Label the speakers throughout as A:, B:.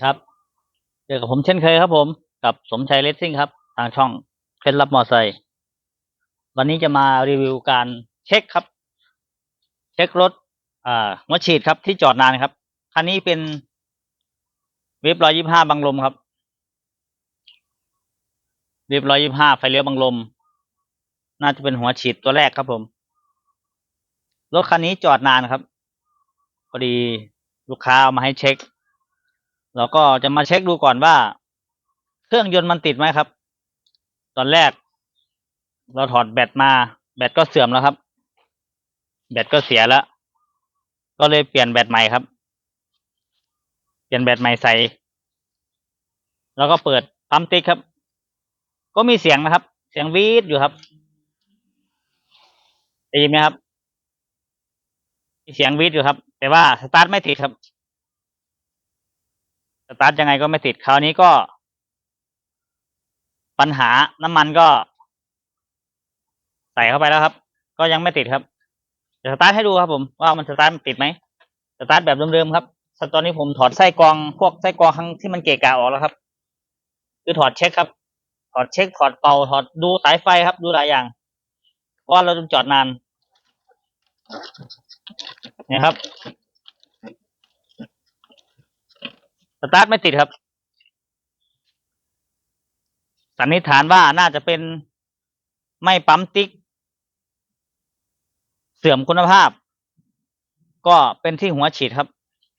A: ครับ เจอกับผมเช่นเคยครับผม กับสมชัยเลสซิ่งครับ ทางช่องเคล็ดลับมอไซค์วันนี้จะมารีวิวการเช็คครับ เช็ครถอ่าหัวฉีดครับที่จอดนานครับ คันนี้เป็นเว็บร้อยยี่ห้าบังลมครับเว็บร้อยยี่ห้าไฟเลี้ยวบังลม น่าจะเป็นหัวฉีดตัวแรกครับผม รถคันนี้จอดนานครับพอดีลูกค้าเอามาให้เช็ค เราก็จะมาเช็คดูก่อนว่า เครื่องยนต์มันติดไหมครับ ตอนแรก เราถอดแบตมา แบตก็เสื่อมแล้วครับ แบตก็เสียแล้ว ก็เลยเปลี่ยนแบตใหม่ครับ เปลี่ยนแบตใหม่ใส่ แล้วก็เปิดปั๊มติ๊กครับ ก็มีเสียงนะครับ เสียงวีดอยู่ครับได้ยินไหมครับมีเสียงวีดอยู่ครับ แต่ว่าสตาร์ทไม่ติดครับ ตาร์ทยังไงก็ไม่ติดคราวนี้ก็ ปัญหาน้ำมันก็ ใส่เข้าไปแล้วครับ ก็ยังไม่ติดครับจะสตาร์ทให้ดูครับผมว่ามันสตาร์ทติดไหมสตาร์ทแบบเดิมๆครับตอนนี้ผมถอดไส้กรองพวกไส้กรองข้งที่มันเกะกะออกแล้วครับ คือถอดเช็คครับ ถอดเช็คถอดเป่าถอดดูสายไฟครับ ดูหลายอย่างเพราะว่าเราจอดนานนี่ครับ สตาร์ทไม่ติดครับ สันนิษฐานว่าน่าจะเป็นไม่ปั๊มติ๊ก เสื่อมคุณภาพ ก็เป็นที่หัวฉีดครับ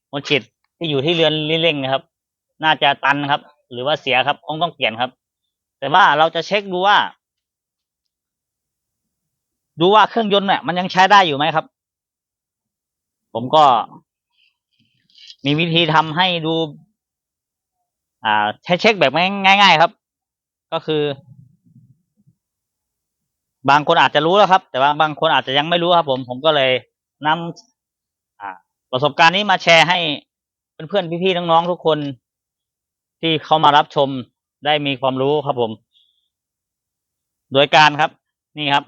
A: หัวฉีดที่อยู่ที่เรือนลิเร่งนะครับ น่าจะตันครับ หรือว่าเสียครับคงต้องเปลี่ยนครับ แต่ว่าเราจะเช็คดูว่า ดูว่าเครื่องยนต์เนี่ยมันยังใช้ได้อยู่ไหมครับ ผมก็มีวิธีทำให้ดู อ่าใช้เช็คแบบง่ายๆครับ ก็คือ บางคนอาจจะรู้แล้วครับ แต่ว่าบางคนอาจจะยังไม่รู้ครับ ผมผมก็เลยนำประสบการณ์นี้มาแชร์ให้เพื่อนๆพี่ๆน้องๆทุกคนที่เข้ามารับชมได้มีความรู้ครับผม โดยการครับ นี่ครับ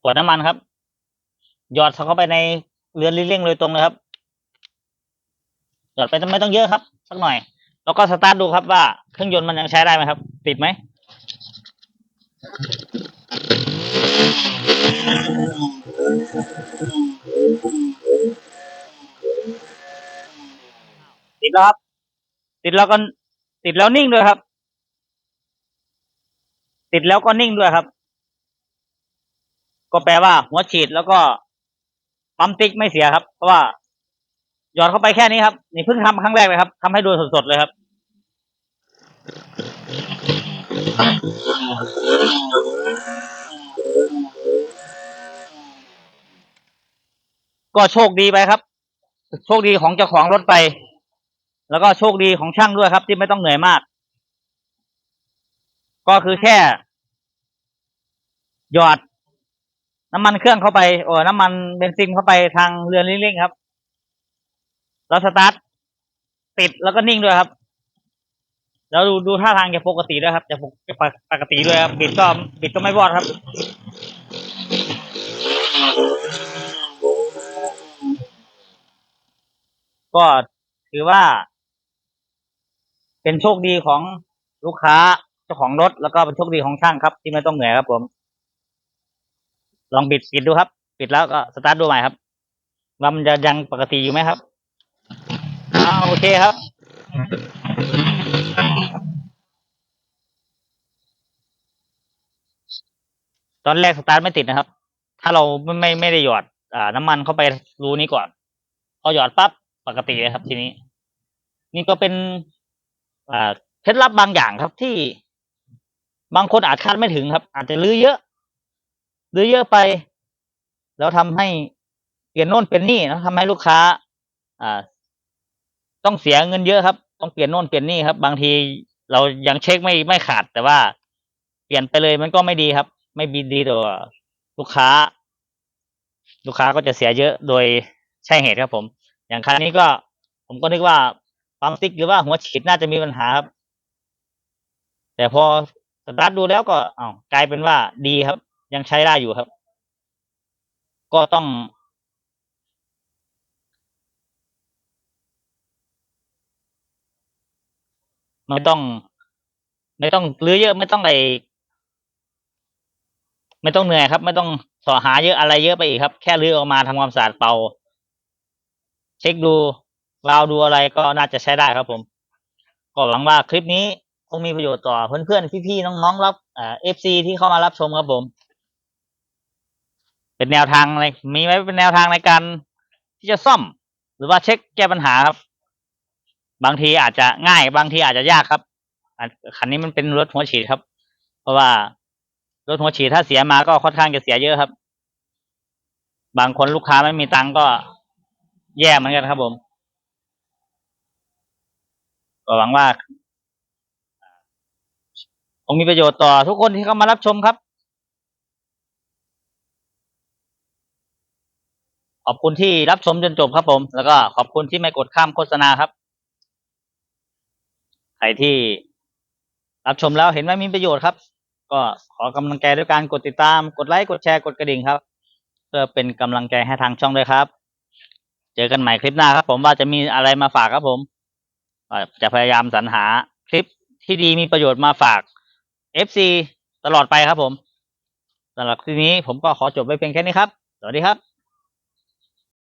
A: ขวดน้ำมันครับหยอดเข้าไปในเรือนลิเร่งโดยตรงเลยครับ อดไปไม่ต้องเยอะครับ สักหน่อย แล้วก็สตาร์ทดูครับว่าเครื่องยนต์มันยังใช้ได้ไหมครับ ติดไหมติดแล้วครับ ติดแล้วก็ติดแล้วนิ่งด้วยครับ ติดแล้วก็นิ่งด้วยครับ ก็แปลว่าหัวฉีดแล้วก็ปั๊มติ๊กไม่เสียครับ เพราะว่า หยอดเข้าไปแค่นี้ครับ นี่เพิ่งทำครั้งแรกเลยครับทำให้ดูสดๆเลยครับ ก็โชคดีไปครับ โชคดีของเจ้าของรถไป แล้วก็โชคดีของช่างด้วยครับ ที่ไม่ต้องเหนื่อยมาก ก็คือแค่ หยอดน้ำมันเครื่องเข้าไปโอ้น้ำมันเบนซินเข้าไปทางเรือนลิเร่งครับ แล้วสตาร์ทติดแล้วก็นิ่งด้วยครับ แล้วดูดูท่าทางจะปกติด้วยครับจะปกจะปกติด้วยครับบิดก็บิดก็ไม่วอดครับก็ถือว่า เป็นโชคดีของลูกค้าเจ้าของรถแล้วก็เป็นโชคดีของช่างครับ ที่ไม่ต้องเหนื่อยครับผม ลองบิดปิดดูครับ ปิดแล้วก็สตาร์ทดูใหม่ครับว่ามันจะยังปกติอยู่ไหมครับ โอเคครับตอนแรกสตาร์ทไม่ติดนะครับ ถ้าเราไม่ไม่ไม่ได้หยอดอ่าน้ำมันเข้าไปรูนี้ก่อน พอหยอดปั๊บปกติเลยครับ ทีนี้ นี่ก็เป็นอ่าเคล็ดลับบางอย่างครับที่บางคนอาจคาดไม่ถึงครับ อาจจะลื้อเยอะลื้อเยอะไป แล้วทำให้เปลี่ยนโน่นเป็นนี่นะทำให้ลูกค้า อ่า ต้องเสียเงินเยอะครับ ต้องเปลี่ยนโน่นเปลี่ยนนี่ครับ บางทีเรายังเช็คไม่ไม่ขาดแต่ว่า เปลี่ยนไปเลยมันก็ไม่ดีครับ ไม่ดีดีต่อลูกค้า ลูกค้าก็จะเสียเยอะโดยใช่เหตุครับผม อย่างครั้งนี้ก็ ผมก็นึกว่าปั๊มติ๊กหรือว่าหัวฉีดน่าจะมีปัญหาครับ แต่พอสตาร์ทดูแล้วก็อ้าวกลายเป็นว่าดีครับ ยังใช้ได้อยู่ครับ ก็ต้อง ไม่ต้อง ไม่ต้องรื้อเยอะไม่ต้องไปไม่ต้องเหนื่อยครับ ไม่ต้องสอหาเยอะอะไรเยอะไปอีกครับ แค่รื้อออกมาทำความสะอาดเป่า เช็คดูราวดูอะไรก็น่าจะใช้ได้ครับผม ก็หวังว่าคลิปนี้คงมีประโยชน์ต่อเพื่อนๆพี่ๆน้องๆรับเอฟซีที่เข้ามารับชมครับผม เป็นแนวทางอะไรมีไว้เป็นแนวทางในการที่จะซ่อม หรือว่าเช็คแก้ปัญหาครับ บางทีอาจจะง่ายบางทีอาจจะยากครับคันนี้มันเป็นรถหัวฉีดครับ เพราะว่ารถหัวฉีดถ้าเสียมาก็ค่อนข้างจะเสียเยอะครับ บางคนลูกค้าไม่มีตังก็แย่เหมือนกันครับผมก็หวังว่าคงมีประโยชน์ต่อทุกคนที่เข้ามารับชมครับ ขอบคุณที่รับชมจนจบครับผม แล้วก็ขอบคุณที่ไม่กดข้ามโฆษณาครับ รที่รับชมแล้วเห็นว่ามีประโยชน์ครับ ก็ขอกำลังใจด้วยการกดติดตาม กดไลค์ กดแชร์ กดกระดิ่งครับ เพื่อเป็นกำลังใจให้ทางช่องด้วยครับ เจอกันใหม่คลิปหน้าครับ ผมว่าจะมีอะไรมาฝากครับผมจะพยายามสรรหาคลิปที่ดีมีประโยชน์มาฝาก FC ตลอดไปครับผมสำหรับคลิปนี้ผมก็ขอจบไว้เพียงแค่นี้ครับ สวัสดีครับ